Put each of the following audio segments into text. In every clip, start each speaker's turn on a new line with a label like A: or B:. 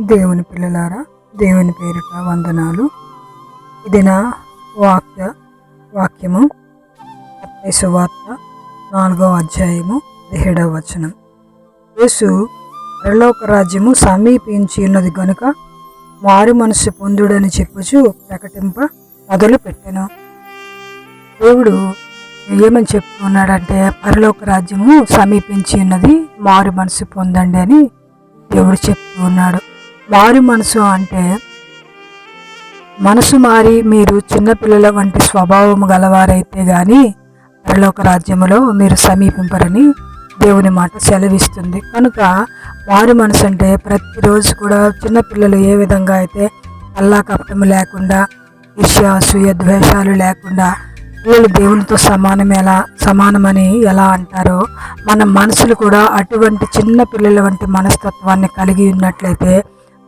A: దేవుని పిల్లలారా దేవుని పేరిట వందనాలు. ఇది నా వాక్య వాక్యము సువార్త నాలుగవ అధ్యాయము పదిహేడవ వచనం. యేసు పరలోక రాజ్యము సమీపించి ఉన్నది గనుక మారు మనసు పొందుడని చెప్పుచు ప్రకటింప మొదలు పెట్టాను దేవుడు ఏమని చెప్తున్నాడంటే పరలోక రాజ్యము సమీపించి ఉన్నది మారు మనసు పొందండి అని దేవుడు చెప్తూ ఉన్నాడు. మారు మనసు అంటే మనసు మారి మీరు చిన్నపిల్లల వంటి స్వభావము గలవారైతే కానీ పరలోక రాజ్యములో మీరు సమీపింపరని దేవుని మాట సెలవిస్తుంది. కనుక వారి మనసు అంటే ప్రతిరోజు కూడా చిన్నపిల్లలు ఏ విధంగా అయితే అల్లా కపటము లేకుండా ఈర్ష్య ద్వేషాలు లేకుండా వీళ్ళు దేవునితో సమానం ఎలా సమానమని ఎలా అంటారో మన మనసులు కూడా అటువంటి చిన్న పిల్లల వంటి మనస్తత్వాన్ని కలిగి ఉన్నట్లయితే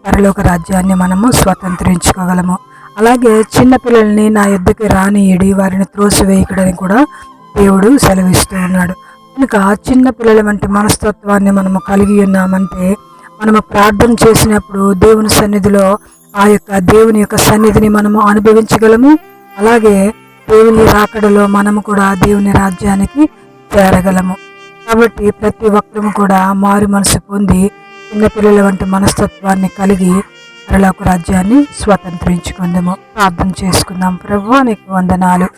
A: పరలోక రాజ్యాన్ని మనము స్వతంత్రించుకోగలము. అలాగే చిన్న పిల్లల్ని నా యుద్ధకి రానియడి వారిని త్రోసివేయకడని కూడా దేవుడు సెలవిస్తూ ఉన్నాడు. కనుక చిన్న పిల్లల వంటి మనస్తత్వాన్ని మనము కలిగి ఉన్నామంటే మనము ప్రార్థన చేసినప్పుడు దేవుని సన్నిధిలో ఆ యొక్క దేవుని యొక్క సన్నిధిని మనము అనుభవించగలము. అలాగే దేవుని రాకడలో మనము కూడా దేవుని రాజ్యానికి చేరగలము. కాబట్టి ప్రతి ఒక్కరము కూడా మారు మనసు పొంది చిన్నపిల్లల వంటి మనస్తత్వాన్ని కలిగి పరలోక రాజ్యాన్ని స్వతంత్రించుకుందాము. ప్రార్థన చేసుకుందాం. ప్రభు నీకు వందనాలు.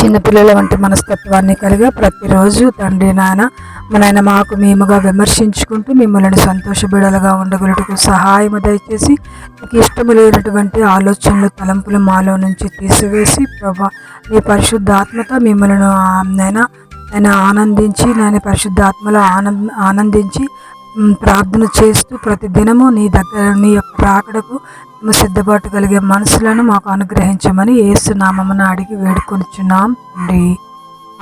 A: చిన్నపిల్లల వంటి మనస్తత్వాన్ని కలిగి ప్రతిరోజు తండ్రి నాయన మనైనా మాకు మేముగా విమర్శించుకుంటూ మిమ్మల్ని సంతోషబిడలుగా ఉండగలటకు సహాయము దయచేసి మీకు ఇష్టము లేనటువంటి ఆలోచనలు తలంపులు మాలో నుంచి తీసివేసి ప్రభా మీ పరిశుద్ధాత్మతో మిమ్మల్ని నైనా నేను ఆనందించి నేను పరిశుద్ధాత్మలో ఆనంద ఆనందించి ప్రార్థన చేస్తూ ప్రతి దినము నీ దగ్గర నీ యొక్క రాకడకు మేము సిద్ధపాటు కలిగే మనసులను మాకు అనుగ్రహించమని ఏసు అడిగి వేడుకొనిచున్నాం. అండి.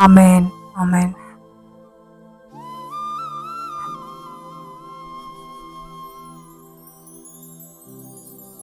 A: Amen amen